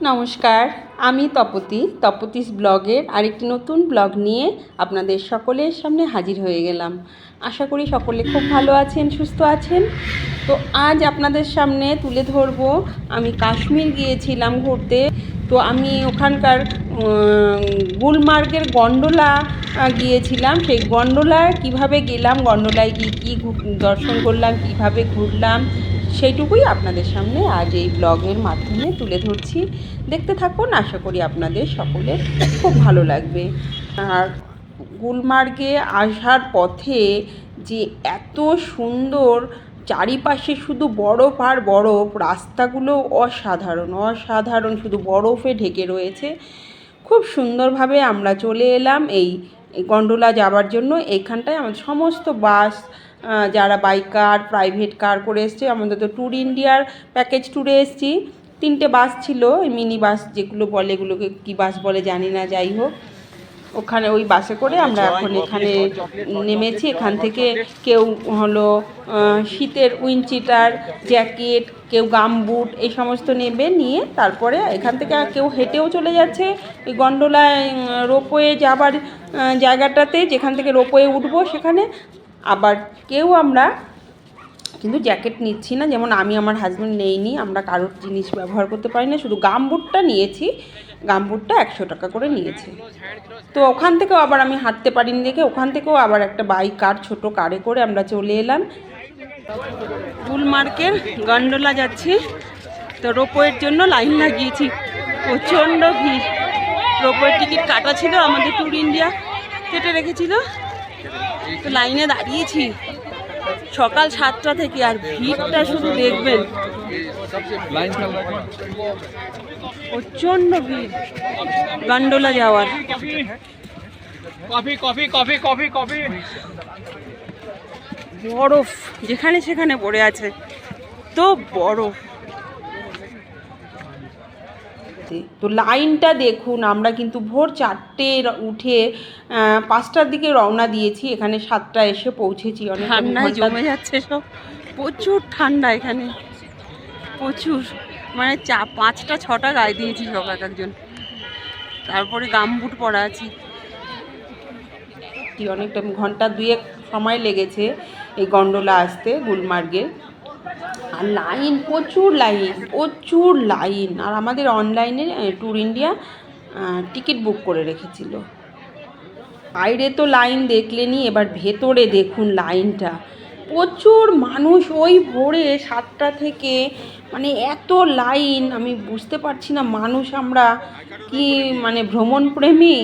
নমস্কার, আমি তপতি তপতিস ব্লগের আরেকটি নতুন ব্লগ নিয়ে আপনাদের সকলের সামনে হাজির হয়ে গেলাম। আশা করি সকলে খুব ভালো আছেন, সুস্থ আছেন। তো আজ আপনাদের সামনে তুলে ধরব, আমি কাশ্মীর গিয়েছিলাম ঘুরতে। তো আমি ওখানকার গুলমার্গের গন্ডোলা গিয়েছিলাম। সেই গন্ডোলায় কীভাবে গেলাম, গন্ডোলায় গিয়ে কী দর্শন করলাম, কীভাবে ঘুরলাম, সেইটুকুই আপনাদের সামনে আজ এই ব্লগের মাধ্যমে তুলে ধরছি। দেখতে থাকুন, আশা করি আপনাদের সকলের খুব ভালো লাগবে। আর গুলমার্গে আসার পথে যে এত সুন্দর চারিপাশে শুধু বরফ আর বরফ, রাস্তাগুলো অসাধারণ অসাধারণ শুধু বরফে ঢেকে রয়েছে। খুব সুন্দরভাবে আমরা চলে এলাম এই গন্ডোলা যাওয়ার জন্য। এইখানটায় আমাদের সমস্ত বাস যারা বাইক কার, প্রাইভেট কার করে এসছে, আমাদের তো ট্যুর ইন্ডিয়ার প্যাকেজ ট্যুরে এসছি। তিনটে বাস ছিল মিনি বাস যেগুলো বলে, এগুলোকে কী বাস বলে জানি না, যাই হোক। ওখানে ওই বাসে করে আমরা এখন এখানে নেমেছি। এখান থেকে কেউ হলো শীতের উইনচিটার জ্যাকেট কেউ গামবুট এই সমস্ত নেবে নিয়ে তারপরে এখান থেকে কেউ হেঁটেও চলে যাচ্ছে। ওই গন্ডোলায় রোপওয়ে যাবার জায়গাটাতে যেখান থেকে রোপওয়ে উঠবো সেখানে আবার কেউ আমরা কিন্তু জ্যাকেট নিচ্ছি না। যেমন আমি আমার হাজব্যান্ড নেইনি আমরা কারোর জিনিস ব্যবহার করতে পারি না। শুধু গামবুটটা নিয়েছি। গামবুটটা একশো টাকা করে নিয়েছে। তো ওখান থেকেও আবার আমি হাঁটতে পারিনি দেখে ওখান থেকেও আবার একটা বাইক কার, ছোট কারে করে আমরা চলে এলাম। গুলমার্কের গন্ডোলা যাচ্ছি। তো রোপওয়ের জন্য লাইন লাগিয়েছি। প্রচণ্ড ভিড়। রোপওয়ের টিকিট কাটা ছিল আমাদের ট্যুর ইন্ডিয়া। কেটে রেখেছিল। তো লাইনে দাঁড়িয়েছি। সকাল সাতটা থেকে আর ভিড়টা শুধু দেখবেন। প্রচণ্ড ভিড়, গান্ডোলা যাওয়ার। Coffee coffee coffee coffee coffee বরফ, যেখানে সেখানে পড়ে আছে, তো বরফ। তো লাইনটা দেখুন আমরা কিন্তু ভোর চারটে উঠে পাঁচটার দিকে রওনা দিয়েছি। এখানে সাতটা এসে পৌঁছেছি। অনেক ঠান্ডায় জমে যাচ্ছে সব। প্রচুর ঠান্ডা এখানে। প্রচুর। মানে চা পাঁচটা ছটা গায়ে দিয়েছি সব এক একজন। তারপরে গামবুট পরা আছি। অনেকটা ঘণ্টা দুয়েক সময় লেগেছে এই গন্ডোলা আসতে গুলমার্গের আর লাইন, প্রচুর লাইন প্রচুর লাইন। আর আমাদের অনলাইনে ট্যুর ইন্ডিয়া টিকিট বুক করে রেখেছিল। বাইরে তো লাইন দেখলেনি, এবার ভেতরে দেখুন লাইনটা। প্রচুর মানুষ ওই ভোরে সাতটা থেকে মানে এত লাইন, আমি বুঝতে পারছি না মানুষ আমরা কি মানে ভ্রমণ প্রেমী?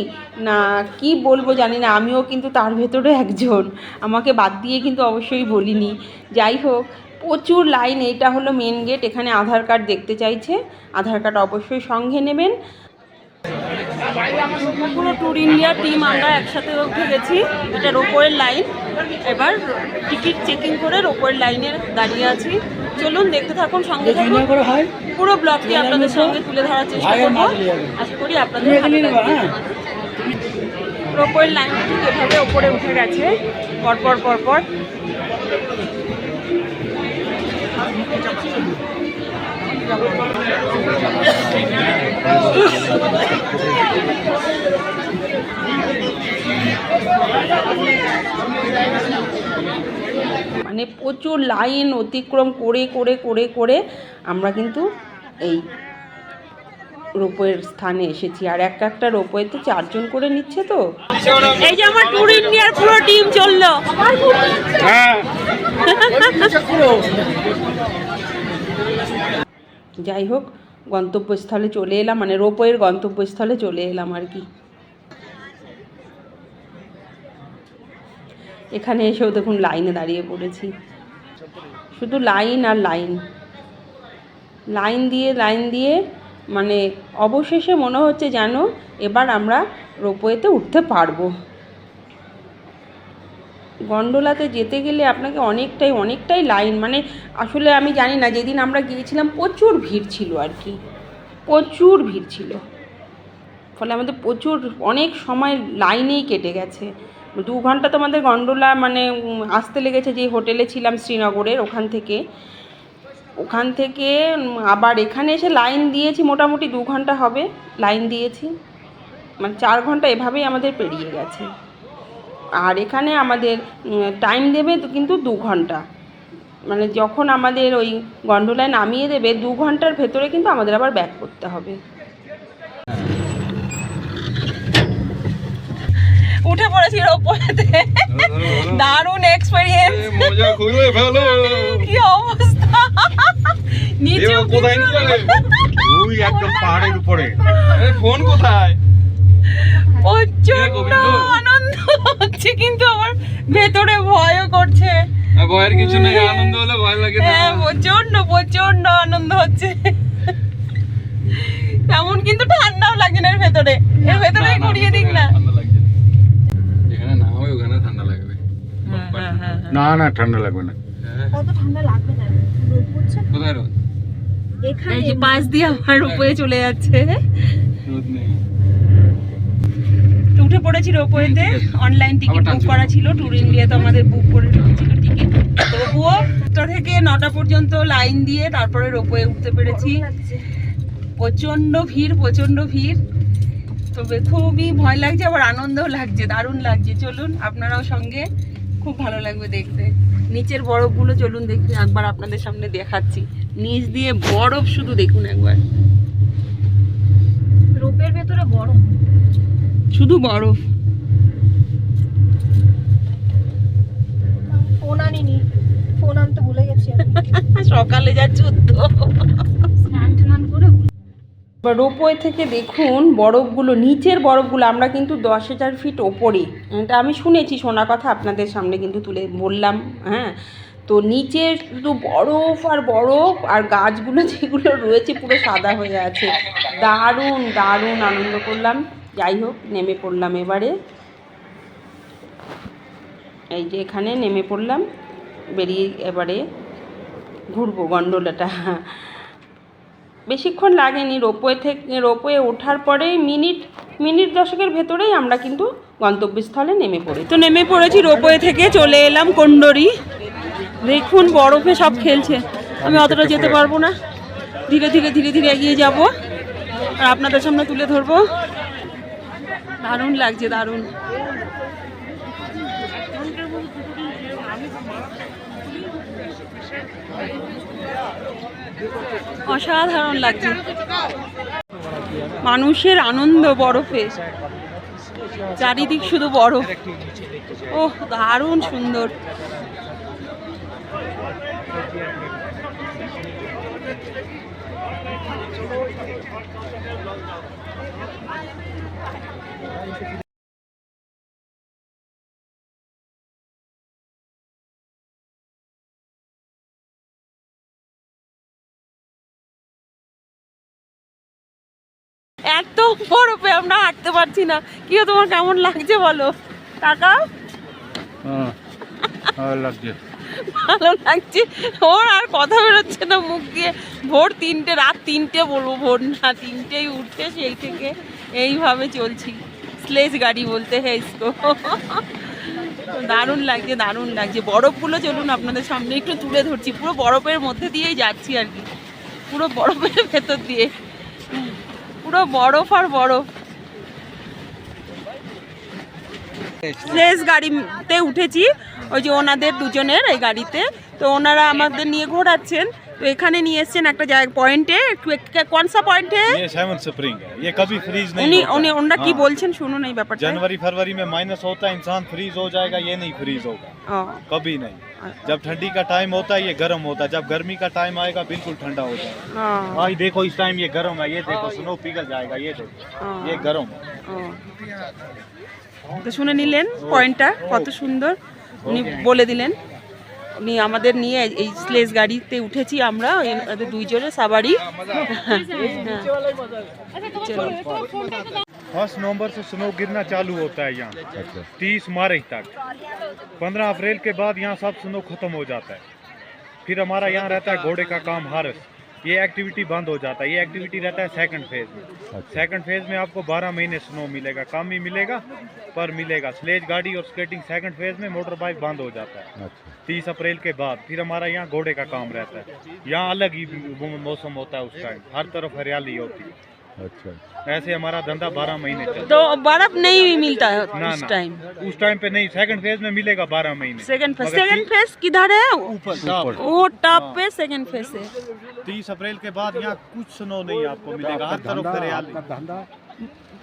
না, কি বলব জানি না, আমিও কিন্তু তার ভেতরে একজন। আমাকে বাদ দিয়ে কিন্তু অবশ্যই বলিনি। যাই হোক প্রচুর লাইন এইটা হলো মেন গেট এখানে আধার কার্ড দেখতে চাইছে। আধার কার্ড অবশ্যই সঙ্গে নেবেন। পুরো ট্যুর ইন্ডিয়া টিম আমরা একসাথে উঠে গেছি এটা রোপওয়ের লাইন এবার টিকিট চেকিং করে রোপওয়ের লাইনে দাঁড়িয়ে আছি। চলুন দেখতে থাকুন সঙ্গে থাকুন। পুরো ব্লগটি আপনাদের সঙ্গে তুলে ধরার চেষ্টা করব। আশা করি আপনাদের রোপওয়ের লাইন ঠিক এভাবে ওপরে উঠে গেছে। পরপর পরপর। মানে প্রচুর লাইন অতিক্রম করে করে করে করে আমরা কিন্তু এই রোপওয়ের স্থানে এসেছি। আর এক একটা রোপওয়েতে চারজন করে নিচ্ছে তো। এই যে আমার ট্যুর ইন্ডিয়ার পুরো টিম চলল। হ্যাঁ। যাই হোক, গন্তব্যস্থলে চলে এলাম মানে রোপওয়ের গন্তব্যস্থলে চলে এলাম আর কি। এখানে এসেও দেখুন লাইনে দাঁড়িয়ে পড়েছি। শুধু লাইন আর লাইন। লাইন দিয়ে লাইন দিয়ে মানে অবশেষে মনে হচ্ছে যেন এবার আমরা রোপওয়েতে উঠতে পারব। গন্ডোলাতে যেতে গেলে আপনাকে অনেকটাই অনেকটাই লাইন মানে আসলে আমি জানি না, যেদিন আমরা গিয়েছিলাম প্রচুর ভিড় ছিল আর কি। প্রচুর ভিড় ছিল। ফলে আমাদের প্রচুর, অনেক সময় লাইনেই কেটে গেছে। দু ঘণ্টা তো আমাদের গন্ডোলা মানে আসতে লেগেছে যে হোটেলে ছিলাম শ্রীনগরের ওখান থেকে। ওখান থেকে আবার এখানে এসে লাইন দিয়েছি, মোটামুটি দু ঘণ্টা হবে লাইন দিয়েছি। মানে চার ঘণ্টা এভাবেই আমাদের পেরিয়ে গেছে। আর এখানে আমাদের টাইম দেবে কিন্তু দু ঘণ্টা। মানে যখন আমাদের ওই গন্ডোলায় নামিয়ে দেবে দু ঘণ্টার ভেতরে কিন্তু আমাদের আবার ব্যাক করতে হবে। উঠে পড়েছি রোপওয়েতে দারুণ এক্সপেরিয়েন্স মজা ফেলো কি অবস্থা? নিচে কোথায় নিয়ে? ওই একদম পাহাড়ের উপরে। ফোন কোথায়? প্রচণ্ড হচ্ছে কিন্তু আমার ভেতরে ভয়ও করছে। ভয়ের কিছু নেই আনন্দ হলে ভয় লাগে না। হ্যাঁ প্রচণ্ড প্রচণ্ড আনন্দ হচ্ছে। তেমন কিন্তু ঠান্ডাও লাগছে না এর ভেতরে। এর ভেতরে ঘুরিয়ে দিক না। ঠান্ডা না। যেখানে না হবে ওখানে ঠান্ডা লাগবে। হ্যাঁ, হ্যাঁ, হ্যাঁ, হ্যাঁ। না না ঠান্ডা লাগবে না। হ্যাঁ। কত ঠান্ডা লাগবে না? রোদ পড়ছে? কোথায় রোদ? এখানে এই যে পাশ দিয়ে আমার উপরে চলে যাচ্ছে। রোদ নেই। উঠে পড়েছি রোপওয়েতে অনলাইন টিকিট বুক করা ছিল ট্যুর ইন্ডিয়া তো আমাদের বুক করে রেখেছিল টিকিট তবুও আটটা থেকে নটা পর্যন্ত লাইন দিয়ে তারপরে রোপওয়ে উঠতে পেরেছি। লাগছে। প্রচণ্ড ভিড় প্রচণ্ড ভিড়। তবে খুবই ভয় লাগছে আবার আনন্দও লাগছে দারুণ লাগছে। চলুন আপনারাও সঙ্গে। খুব ভালো লাগবে দেখতে। নিচের বরফগুলো চলুন দেখতে একবার আপনাদের সামনে দেখাচ্ছি। নিচ দিয়ে বরফ শুধু দেখুন একবার। রোপের ভেতরে গরম শুধু বরফ। ফোন আনিনি। ফোন আনতে ভুলে গেছি সকালে যা যুদ্ধ। রোপওয়ে থেকে দেখুন বরফগুলো নিচের বরফগুলো আমরা কিন্তু দশ হাজার ফিট ওপরে এটা আমি শুনেছি শোনা কথা আপনাদের সামনে কিন্তু তুলে বললাম হ্যাঁ। তো নিচে শুধু বরফ আর বরফ আর গাছগুলো যেগুলো রয়েছে পুরো সাদা হয়ে আছে। দারুণ দারুণ আনন্দ করলাম। যাই হোক নেমে পড়লাম এবারে। এই যে এখানে নেমে পড়লাম বেরিয়ে এবারে ঘুরবো গন্ডোলাটা। বেশিক্ষণ লাগেনি রোপওয়ে থেকে রোপওয়ে ওঠার পরেই মিনিট মিনিট দশকের ভেতরেই আমরা কিন্তু গন্তব্যস্থলে নেমে পড়ি তো নেমে পড়েছি রোপওয়ে থেকে চলে এলাম কন্ডরি। দেখুন বরফে সব খেলছে। আমি অতটা যেতে পারব না। ধীরে ধীরে ধীরে ধীরে এগিয়ে যাব। আর আপনাদের সামনে তুলে ধরবো। দারুণ লাগছে দারুণ। অসাধারণ লাগছে। মানুষের আনন্দ বরফে। চারিদিক শুধু বরফ। ও দারুণ সুন্দর। এত বরফে আমরা হাঁটতে পারছি না। কি তোমার কেমন লাগছে বলো? টাকা হ্যাঁ লাগছে। ভালো লাগছে। ওর আর কথা বেরোচ্ছে না, মুখ দিয়ে। ভোর তিনটে, রাত তিনটে বলব, ভোর না, তিনটেই উঠতে সেই থেকে। এইভাবে চলছি। স্লেজ গাড়ি বলতে হ্যাঁ দারুণ লাগছে দারুণ লাগছে। বরফগুলো চলুন আপনাদের সামনে একটু তুলে ধরছি। পুরো বরফের মধ্যে দিয়েই যাচ্ছি আর কি। পুরো বরফের ভেতর দিয়ে। পুরো বরফ আর বরফ। স্লেজ গাড়িতে উঠেছি। ওই যে ওনাদের দুজনের এই গাড়িতে তো ওনারা আমাদের নিয়ে ঘোরাচ্ছেন তো এখানে নিয়ে এসছেন একটা জায়গা পয়েন্টে কোনসা পয়েন্টে ये सेवन स्प्रिंग है ये कभी फ्रीज नहीं উনি होता। উনি ওনারা কি हाँ। বলছেন শুনুন এই ব্যাপারটা जनवरी फरवरी में माइनस होता है इंसान फ्रीज हो जाएगा ये नहीं फ्रीज होगा ও, कभी नहीं जब ठंडी का टाइम होता है ये गर्म होता है जब गर्मी का टाइम आएगा बिल्कुल ठंडा हो जाएगा ও, हाँ ये देखो इस टाइम ये गर्म है ये देखो स्नो पिघल जाएगा ये देखो ও, ये गर्म है ও। তো শুনে নিলেন পয়েন্টটা কত সুন্দর উনি বলে দিলেন উনি আমাদের নিয়ে এই স্লেজ গাড়িতে উঠেছি আমরা ওদের দুইজনে সাবারি হ্যাঁ। চলো फर्स्ट नवंबर से स्नो गिरना चालू होता है यहाँ तीस मार्च तक पंद्रह अप्रैल के बाद यहाँ सब स्नो खत्म हो जाता है फिर हमारा यहाँ रहता है घोड़े का काम हारस ये एक्टिविटी बंद हो जाता है। ये एक्टिविटी रहता है सेकंड फ़ेज़ में। अच्छा। सेकंड फ़ेज़ में आपको 12 महीने स्नो मिलेगा। कम ही मिलेगा पर मिलेगा। स्लेज गाड़ी और स्केटिंग सेकंड फ़ेज़ में मोटर बाइक बंद हो जाता है। अच्छा। तीस अप्रैल के बाद फिर हमारा यहाँ घोड़े का काम रहता है। यहाँ अलग ही मौसम होता है उस टाइम हर तरफ़ हरियाली होती है। अच्छा ऐसे हमारा धंधा बारह महीने चलता तो बर्फ़ नहीं मिलता है है ना उस टाइम उस टाइम पे नहीं सेकंड फ़ेज़ में मिलेगा बारह महीने। सेकंड फ़ेज़ सेकंड फ़ेज़ किधर है ऊपर। टॉप वो टॉप पे सेकंड फ़ेज़ है। तीस अप्रैल के बाद यहाँ कुछ स्नो नहीं आपको मिलेगा। हर तरफ़ हरियाली। धंधा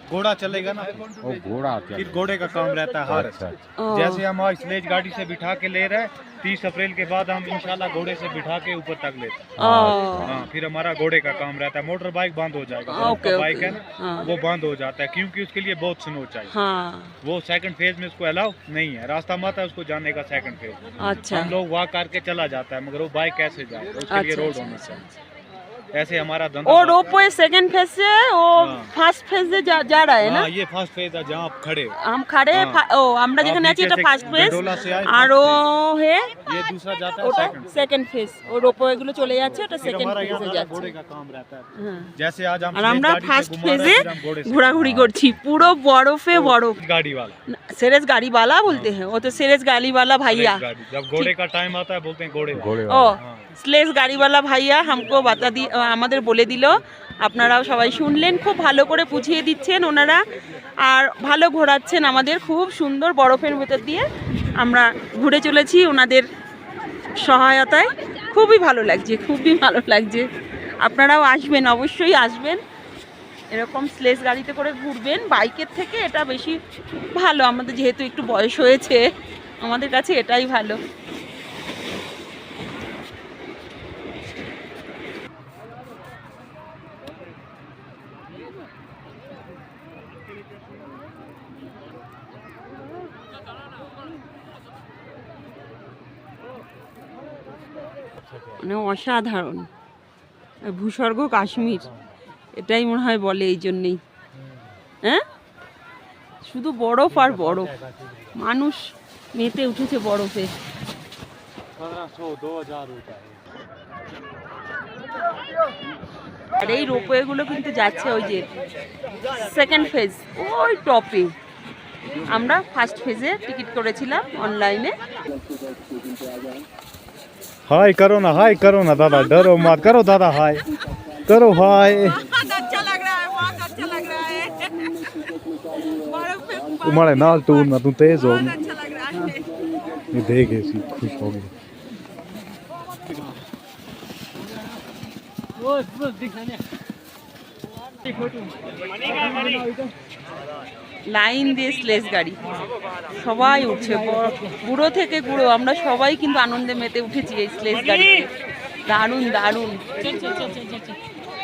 घोड़ा चलेगा ना? वो घोड़ा फिर घोड़े का काम रहता है हर अच्छा अच्छा। जैसे हम आज स्लेज गाड़ी से बिठा के ले रहे तीस अप्रैल के बाद हम इंशाल्लाह घोड़े से बिठा के ऊपर तक लेते हैं। हाँ। फिर हमारा घोड़े का काम रहता है। मोटर बाइक बंद हो जाएगा। हाँ, बाइक है ना हाँ। वो बंद हो जाता है क्योंकि उसके लिए बहुत स्नो चाहिए। हाँ। वो सेकंड फ़ेज़ में उसको अलाउ नहीं है। रास्ता मत है उसको जाने का सेकंड फ़ेज़ अच्छा। हम लोग वॉक करके चला जाता है मगर वो बाइक कैसे जाए उसके लिए रोड अच्छा, होना चाहिए। ऐसे हमारा धंधा वो बढ़ता है। रोपवे सेकंड फेज से वो हाँ। ফার্স্ট ফেজে যা যা रहा है ना हाँ ये फर्स्ट फेज है जहाँ आप खड़े हो हम खड़े हाँ। फा- ও আমরা যেখানে आप আছি नीचे এটা से ফার্স্ট ফেজ गंडोला से आए, আর first ও হে ये दूसरा जाता है ওটা सेकंड সেকেন্ড ফেজ ও রোপওয়ে গুলো চলে যাচ্ছে ওটা फिर সেকেন্ড हमारा यहाँ ফেজে सारा যাচ্ছে घोड़े का काम रहता है হ্যাঁ। जैसे आज हम আর स्लेज আমরা गाड़ी से ফার্স্ট घुमा रहे ফেজে हैं, फिर हम घोड़े से ঘোরাঘুরি করছি পুরো বরফে বরফ गाड़ी वाला सेरेज गाड़ी वाला बोलते हैं वो तो सेरेज गाड़ी वाला भैया स्लेज गाड़ी जब घोड़े का टाइम आता है बोलते हैं घोड़े वाला। घोड़े ও वाला हाँ। স্লেজ গাড়িওয়ালা ভাইয়া হামকো বাতা দি আমাদের বলে দিল। আপনারাও সবাই শুনলেন, খুব ভালো করে বুঝিয়ে দিচ্ছেন ওনারা। আর ভালো ঘোরাচ্ছেন আমাদের, খুব সুন্দর বরফের ভেতর দিয়ে আমরা ঘুরে চলেছি ওনাদের সহায়তায়। খুবই ভালো লাগছে, খুবই ভালো লাগছে। আপনারাও আসবেন, অবশ্যই আসবেন। এরকম স্লেজ গাড়িতে করে ঘুরবেন, বাইকের থেকে এটা বেশি ভালো। আমাদের যেহেতু একটু বয়স হয়েছে, আমাদের কাছে এটাই ভালো। মানে অসাধারণ। ভূস্বর্গ কাশ্মীর, এটাই মনে হয় বলে এই জন্যেই। হ্যাঁ? শুধু বরফ আর বরফ। মানুষ মেতে উঠেছে বরফে। আর এই রোপওয়েগুলো কিন্তু যাচ্ছে ওই যে সেকেন্ড ফেজ ওই টপে। আমরা ফার্স্ট ফেজে টিকিট করেছিলাম অনলাইনে हाय करो ना हाय करो ना दादा डरो मत करो दादा हाय करो हाय अच्छा लग रहा है बहुत अच्छा लग रहा है बर्फ पे तुम्हारे नाल टूर ना तू तेज हो बहुत अच्छा लग रहा है ये देख ऐसी खुश हो गई লাইন দিয়ে স্লেজ গাড়ি। সবাই উঠছে বড়- থেকে বুড়ো আমরা সবাই কিন্তু আনন্দে মেতে উঠেছি এই স্লেজ গাড়ি দারুণ দারুণ।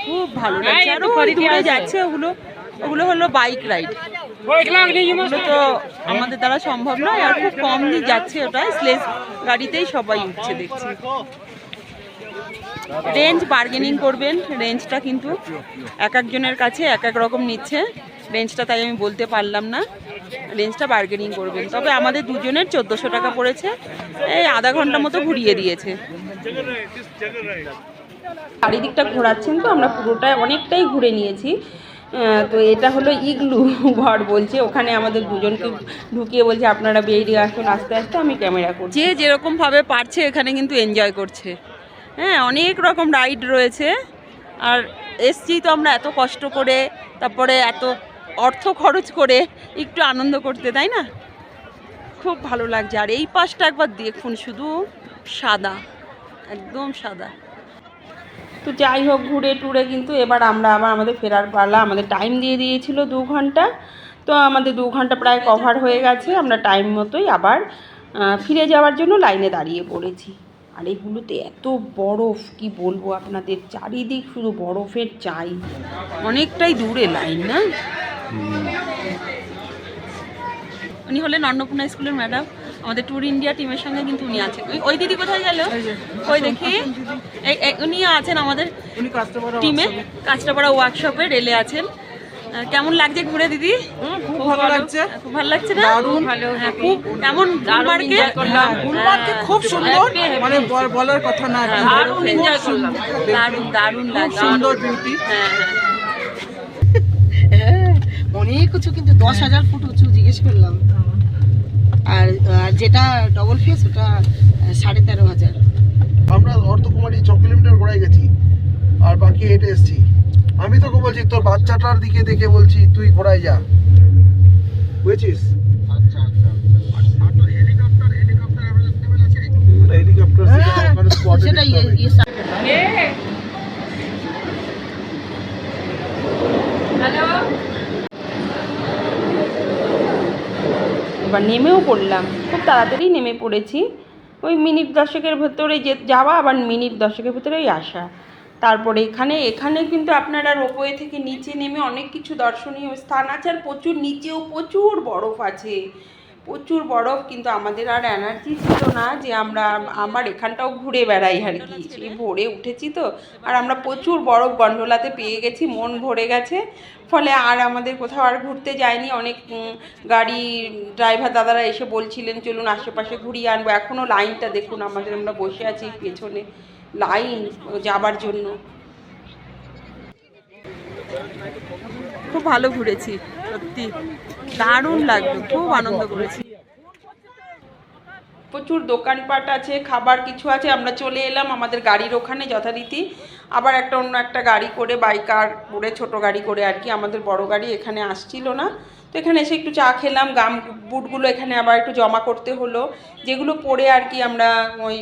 খুব ভালো লাগছে। আরও দূরে যাচ্ছে ওগুলো। ওগুলো হলো বাইক রাইড। ওগুলো তো আমাদের দ্বারা সম্ভব নয় আর খুব কম যাচ্ছে ওটা। স্লেজ গাড়িতেই সবাই উঠছে দেখছি। রেঞ্জ বার্গেনিং করবেন রেঞ্জটা কিন্তু এক একজনের কাছে এক এক রকম নিচ্ছে। রেঞ্জটা তাই আমি বলতে পারলাম না। রেঞ্জটা বার্গেনিং করবেন। তবে আমাদের দুজনের চোদ্দোশো টাকা পড়েছে। এই আধা ঘণ্টা মতো ঘুরিয়ে দিয়েছে। চারিদিকটা ঘোরাচ্ছেন তো, আমরা পুরোটাই অনেকটাই ঘুরে নিয়েছি। তো এটা হলো ইগলু ঘর বলছে। ওখানে আমাদের দুজনকে ঢুকিয়ে বলছে, আপনারা বেরিয়ে আসুন, আস্তে আস্তে আমি ক্যামেরা করছি। যে যেরকমভাবে পারছে, এখানে কিন্তু এনজয় করছে। হ্যাঁ অনেক রকম রাইড রয়েছে। আর এসছি তো আমরা এত কষ্ট করে, তারপরে এত অর্থ খরচ করে একটু আনন্দ করতে, তাই না? খুব ভালো লাগছে। আর এই পাশটা একবার দেখুন, শুধু সাদা, একদম সাদা। তো যাই হোক, ঘুরে টুরে কিন্তু এবার আমরা আবার আমাদের ফেরার পালা, আমাদের টাইম দিয়ে দিয়েছিল দু ঘণ্টা। তো আমাদের দু ঘণ্টা প্রায় কভার হয়ে গেছে। আমরা টাইম মতোই আবার ফিরে যাওয়ার জন্য লাইনে দাঁড়িয়ে পড়েছি। আর এইগুলোতে এত বরফ কি বলব আপনাদের? চারিদিক শুধু বরফের চাই। অনেকটাই দূরে লাইন না? উনি হলেন অন্নপূর্ণা স্কুলের ম্যাডাম। আমাদের ট্যুর ইন্ডিয়া টিমের সঙ্গে কিন্তু উনি আছেন। ওই- দিদি কোথায় গেল? ওই দেখি। উনি আছেন আমাদের টিমে। কাঁচরাপাড়া ওয়ার্কশপে রেলে আছেন। কেমন লাগছে ঘুরে দিদি? খুব ভালো লাগছে। খুব ভালো লাগছে না? দারুণ। ভালো খুব কেমন গুলমার্গে? হ্যাঁ, গুলমার্গে খুব সুন্দর। মানে বলার কথা না একদম। দারুণ খুব এনজয় করলাম। সুন্দর। দারুণ দারুণ লাগছে সুন্দর বিউটি হ্যাঁ হ্যাঁ। হ্যাঁ, অনেক উঁচু কিন্তু দশ হাজার ফুট উঁচু জিজ্ঞেস করলাম। আর আর যেটা ডবল ফেস ওটা সাড়ে তেরো হাজার। আমরা অর্ধকুমারী ছ কিলোমিটার ঘোড়ায় গেছি আর বাকি হেঁটে এসছি। আমি তোকে বলছি তোর বাচ্চাটার দিকে দেখে বলছি তুই ঘোড়ায় যা। বুঝেছিস? হেলিকপ্টার হ্যাঁ, সেটা ইয়ে ইয়ে সা- এবার নেমেও পড়লাম। খুব তাড়াতাড়ি নেমে পড়েছি। ওই মিনিট দশেকের ভেতরে যে যাওয়া আবার মিনিট দশেকের ভেতরেই আসা। তারপরে এখানে এখানে কিন্তু আপনারা রোপওয়ে থেকে নিচে নেমে অনেক কিছু দর্শনীয় স্থান আছে আর প্রচুর নিচেও প্রচুর বরফ আছে। প্রচুর বরফ কিন্তু আমাদের আর এনার্জি ছিল না যে আমরা আমার এখানটাও ঘুরে বেড়াই আর কি। সেই ভোরে উঠেছি তো আর আমরা প্রচুর বরফ গন্ডোলাতে পেয়ে গেছি মন ভরে গেছে। ফলে আর আমাদের কোথাও আর ঘুরতে যায়নি অনেক গাড়ি ড্রাইভার দাদারা এসে বলছিলেন চলুন আশেপাশে ঘুরিয়ে আনব। এখনও লাইনটা দেখুন আমাদের আমরা বসে আছি পেছনে। লাইন যাবার জন্য। খুব ভালো ঘুরেছি, সত্যি। দারুণ লাগল, খুব আনন্দ করেছি। প্রচুর দোকানপাট আছে, খাবার কিছু আছে, আমরা চলে এলাম আমাদের গাড়ির ওখানে যথারীতি। আবার একটা অন্য একটা গাড়ি করে বাইকার করে, ছোট গাড়ি করে আর কি, আমাদের বড় গাড়ি এখানে আসছিল না। তো এখানে এসে একটু চা খেলাম, গাম বুটগুলো এখানে আবার একটু জমা করতে হলো। যেগুলো পরে আর কি আমরা ওই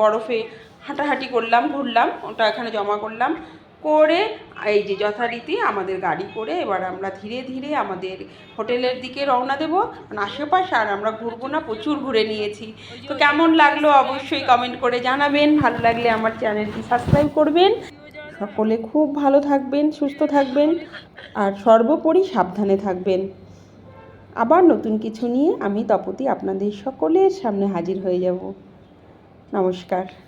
বরফে হাঁটাহাঁটি করলাম, ঘুরলাম, ওটা এখানে জমা করলাম। করে এই যে যথারীতি আমাদের গাড়ি করে এবার আমরা ধীরে ধীরে আমাদের হোটেলের দিকে রওনা দেবো। আশেপাশে আর আমরা ঘুরবো না, প্রচুর ঘুরে নিয়েছি। তো কেমন লাগল অবশ্যই কমেন্ট করে জানাবেন। ভালো লাগলে আমার চ্যানেলটি সাবস্ক্রাইব করবেন। সকলে খুব ভালো থাকবেন, সুস্থ থাকবেন, আর সর্বোপরি সাবধানে থাকবেন। আবার নতুন কিছু নিয়ে আমি তপতি আপনাদের সকলের সামনে হাজির হয়ে যাব। নমস্কার।